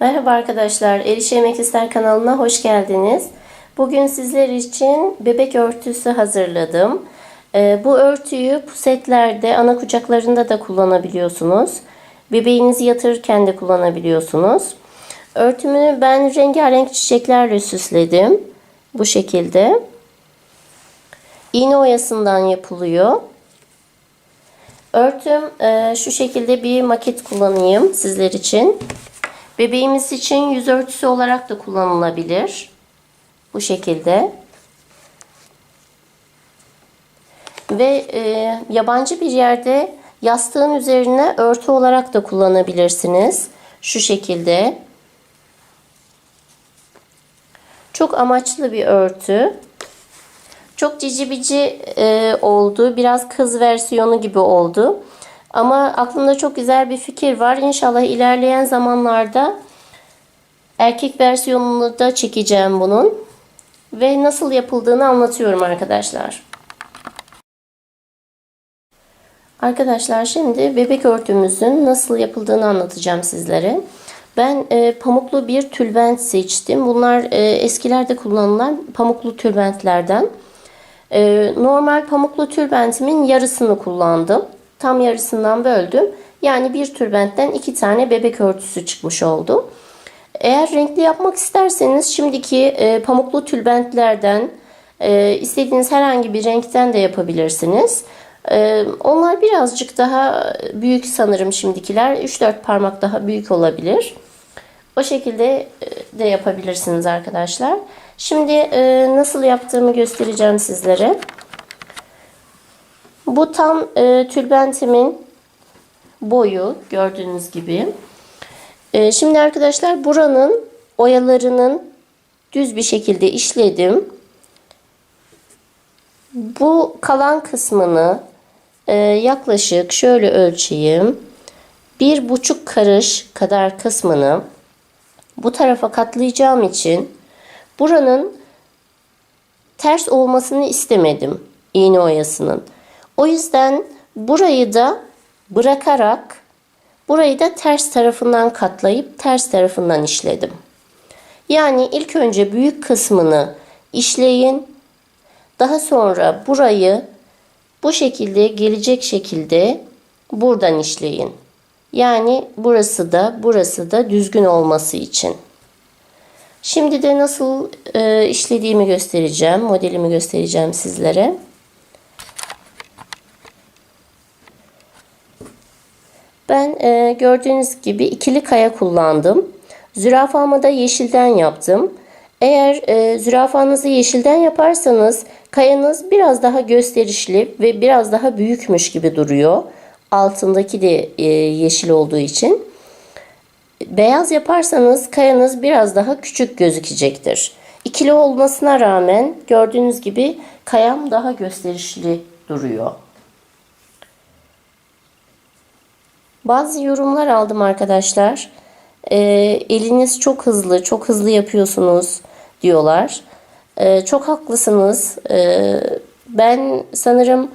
Merhaba arkadaşlar, Erişe Yemek İster kanalına hoş geldiniz. Bugün sizler için bebek örtüsü hazırladım. Ee, bu örtüyü pusetlerde, ana kucaklarında da kullanabiliyorsunuz. Bebeğinizi yatırırken de kullanabiliyorsunuz. Örtümü ben rengarenk çiçeklerle süsledim. Bu şekilde. İğne oyasından yapılıyor. Örtüm e, şu şekilde bir maket kullanayım sizler için. Bebeğimiz için yüz örtüsü olarak da kullanılabilir. Bu şekilde. Ve e, yabancı bir yerde yastığın üzerine örtü olarak da kullanabilirsiniz. Şu şekilde. Çok amaçlı bir örtü. Çok cici bici e, oldu. Biraz kız versiyonu gibi oldu. Ama aklımda çok güzel bir fikir var. İnşallah ilerleyen zamanlarda erkek versiyonunu da çekeceğim bunun. Ve nasıl yapıldığını anlatıyorum arkadaşlar. Arkadaşlar şimdi bebek örtümüzün nasıl yapıldığını anlatacağım sizlere. Ben e, pamuklu bir tülbent seçtim. Bunlar e, eskilerde kullanılan pamuklu tülbentlerden. E, normal pamuklu tülbentimin yarısını kullandım. Tam yarısından böldüm. Yani bir tülbentten iki tane bebek örtüsü çıkmış oldu. Eğer renkli yapmak isterseniz şimdiki e, pamuklu tülbentlerden e, istediğiniz herhangi bir renkten de yapabilirsiniz. E, onlar birazcık daha büyük sanırım şimdikiler. 3-4 parmak daha büyük olabilir. O şekilde de yapabilirsiniz arkadaşlar. Şimdi e, nasıl yaptığımı göstereceğim sizlere. Bu tam e, tülbentimin boyu gördüğünüz gibi. E, şimdi arkadaşlar buranın oyalarının düz bir şekilde işledim. Bu kalan kısmını e, yaklaşık şöyle ölçeyim. Bir buçuk karış kadar kısmını bu tarafa katlayacağım için buranın ters olmasını istemedim iğne oyasının. O yüzden burayı da bırakarak burayı da ters tarafından katlayıp ters tarafından işledim. Yani ilk önce büyük kısmını işleyin. Daha sonra burayı bu şekilde gelecek şekilde buradan işleyin. Yani burası da burası da düzgün olması için. Şimdi de nasıl e, işlediğimi göstereceğim. Modelimi göstereceğim sizlere. Ben e, gördüğünüz gibi ikili kaya kullandım. Zürafamı da yeşilden yaptım. Eğer e, zürafanızı yeşilden yaparsanız kayanız biraz daha gösterişli ve biraz daha büyükmüş gibi duruyor. Altındaki de e, yeşil olduğu için. Beyaz yaparsanız kayanız biraz daha küçük gözükecektir. İkili olmasına rağmen gördüğünüz gibi kayam daha gösterişli duruyor. Bazı yorumlar aldım arkadaşlar. E, eliniz çok hızlı, çok hızlı yapıyorsunuz diyorlar. E, çok haklısınız. E, ben sanırım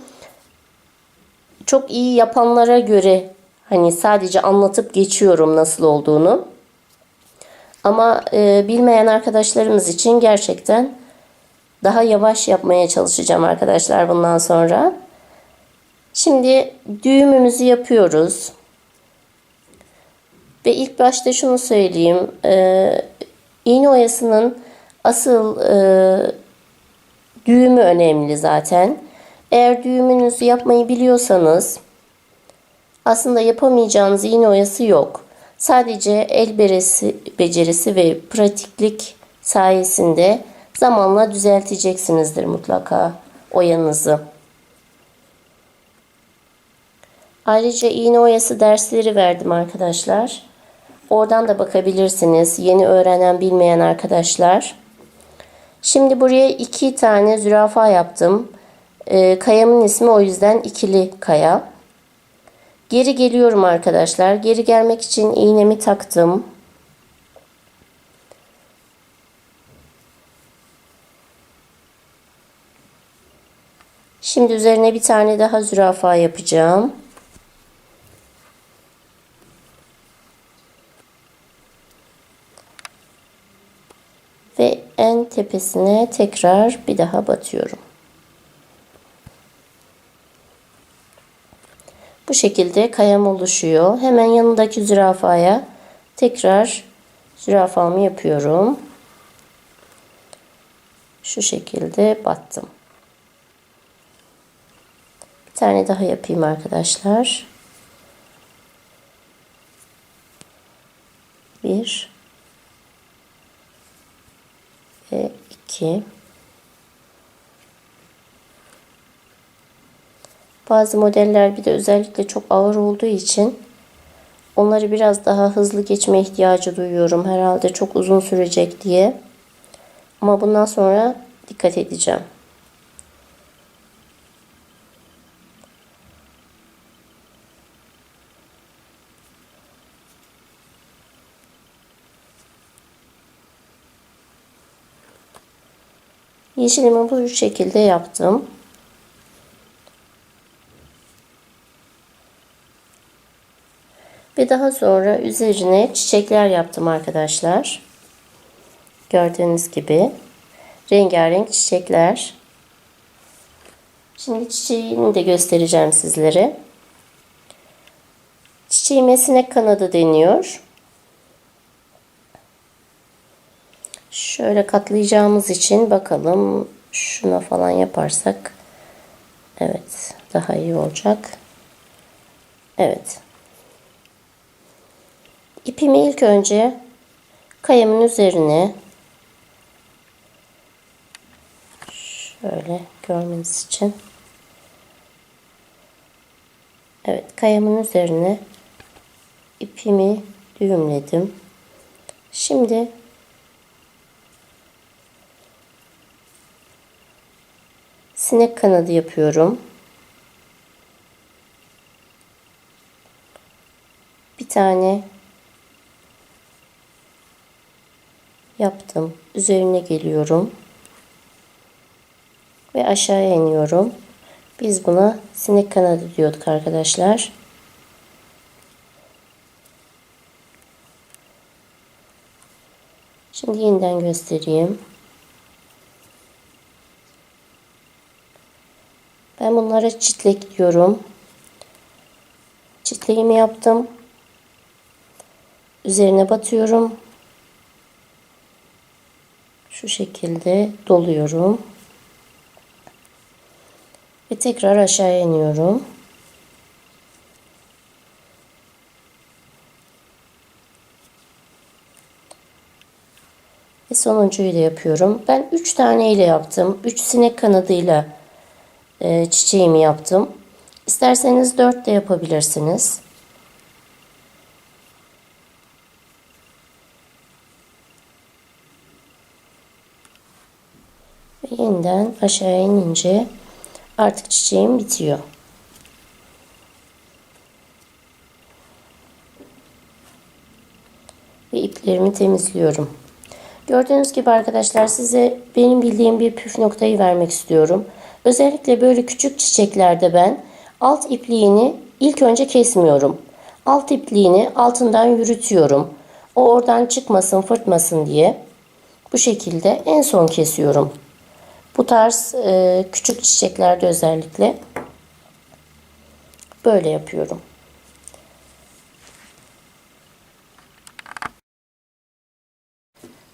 çok iyi yapanlara göre hani sadece anlatıp geçiyorum nasıl olduğunu. Ama e, bilmeyen arkadaşlarımız için gerçekten daha yavaş yapmaya çalışacağım arkadaşlar bundan sonra. Şimdi düğümümüzü yapıyoruz. Ve ilk başta şunu söyleyeyim. E, iğne oyasının asıl e, düğümü önemli zaten. Eğer düğümünüzü yapmayı biliyorsanız aslında yapamayacağınız iğne oyası yok. Sadece el beresi, becerisi ve pratiklik sayesinde zamanla düzelteceksinizdir mutlaka oyanızı. Ayrıca iğne oyası dersleri verdim arkadaşlar. Oradan da bakabilirsiniz. Yeni öğrenen bilmeyen arkadaşlar. Şimdi buraya iki tane zürafa yaptım. E, kayamın ismi o yüzden ikili kaya. Geri geliyorum arkadaşlar. Geri gelmek için iğnemi taktım. Şimdi üzerine bir tane daha zürafa yapacağım. En tepesine tekrar bir daha batıyorum. Bu şekilde kayam oluşuyor. Hemen yanındaki zürafaya tekrar zürafamı yapıyorum. Şu şekilde battım. Bir tane daha yapayım arkadaşlar. 2 Bazı modeller bir de özellikle çok ağır olduğu için onları biraz daha hızlı geçme ihtiyacı duyuyorum. Herhalde çok uzun sürecek diye. Ama bundan sonra dikkat edeceğim. Yeşilimi bu şekilde yaptım. Ve daha sonra üzerine çiçekler yaptım arkadaşlar. Gördüğünüz gibi rengarenk çiçekler. Şimdi çiçeğini de göstereceğim sizlere. Çiçeğime sinek kanadı deniyor. Şöyle katlayacağımız için bakalım şuna falan yaparsak evet daha iyi olacak. Evet. İpimi ilk önce kayamın üzerine şöyle görmeniz için Evet kayamın üzerine ipimi düğümledim. Şimdi sinek kanadı yapıyorum. Bir tane yaptım. Üzerine geliyorum. Ve aşağıya iniyorum. Biz buna sinek kanadı diyorduk arkadaşlar. Şimdi yeniden göstereyim. Ben bunlara çitlek diyorum. Çitleğimi yaptım. Üzerine batıyorum. Şu şekilde doluyorum. Ve tekrar aşağıya iniyorum. Ve sonuncuyu da yapıyorum. Ben 3 tane ile yaptım. 3 sinek kanadıyla e, çiçeğimi yaptım. İsterseniz 4 de yapabilirsiniz. Ve yeniden aşağıya inince artık çiçeğim bitiyor. Ve iplerimi temizliyorum. Gördüğünüz gibi arkadaşlar size benim bildiğim bir püf noktayı vermek istiyorum. Özellikle böyle küçük çiçeklerde ben alt ipliğini ilk önce kesmiyorum. Alt ipliğini altından yürütüyorum. O oradan çıkmasın, fırtmasın diye. Bu şekilde en son kesiyorum. Bu tarz e, küçük çiçeklerde özellikle böyle yapıyorum.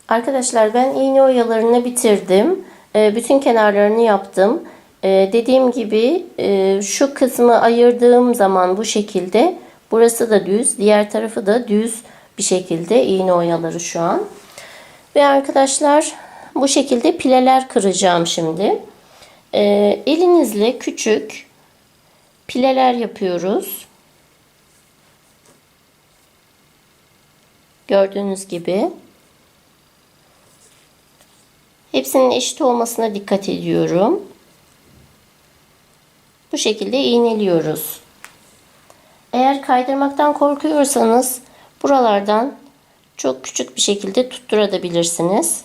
Arkadaşlar ben iğne oyalarını bitirdim. E, bütün kenarlarını yaptım. E, dediğim gibi e, şu kısmı ayırdığım zaman bu şekilde burası da düz. Diğer tarafı da düz bir şekilde iğne oyaları şu an. Ve arkadaşlar bu şekilde pileler kıracağım şimdi. E, elinizle küçük pileler yapıyoruz. Gördüğünüz gibi. Hepsinin eşit olmasına dikkat ediyorum. Şekilde iğneliyoruz. Eğer kaydırmaktan korkuyorsanız buralardan çok küçük bir şekilde tutturabilirsiniz.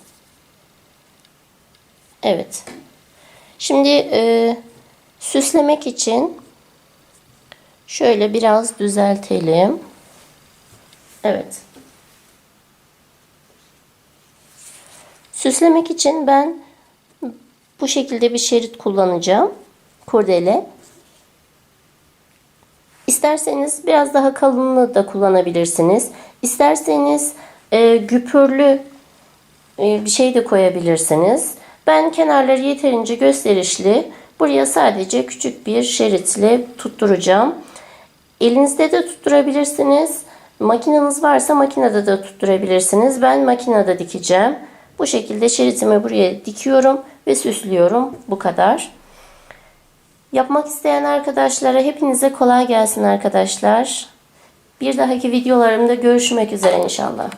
Evet. Şimdi e, süslemek için şöyle biraz düzeltelim. Evet. Süslemek için ben bu şekilde bir şerit kullanacağım. Kurdele. İsterseniz biraz daha kalınlığı da kullanabilirsiniz. İsterseniz e, güpürlü e, bir şey de koyabilirsiniz. Ben kenarları yeterince gösterişli. Buraya sadece küçük bir şeritle tutturacağım. Elinizde de tutturabilirsiniz. Makineniz varsa makinede de tutturabilirsiniz. Ben makinede dikeceğim. Bu şekilde şeritimi buraya dikiyorum ve süslüyorum. Bu kadar. Yapmak isteyen arkadaşlara hepinize kolay gelsin arkadaşlar. Bir dahaki videolarımda görüşmek üzere inşallah.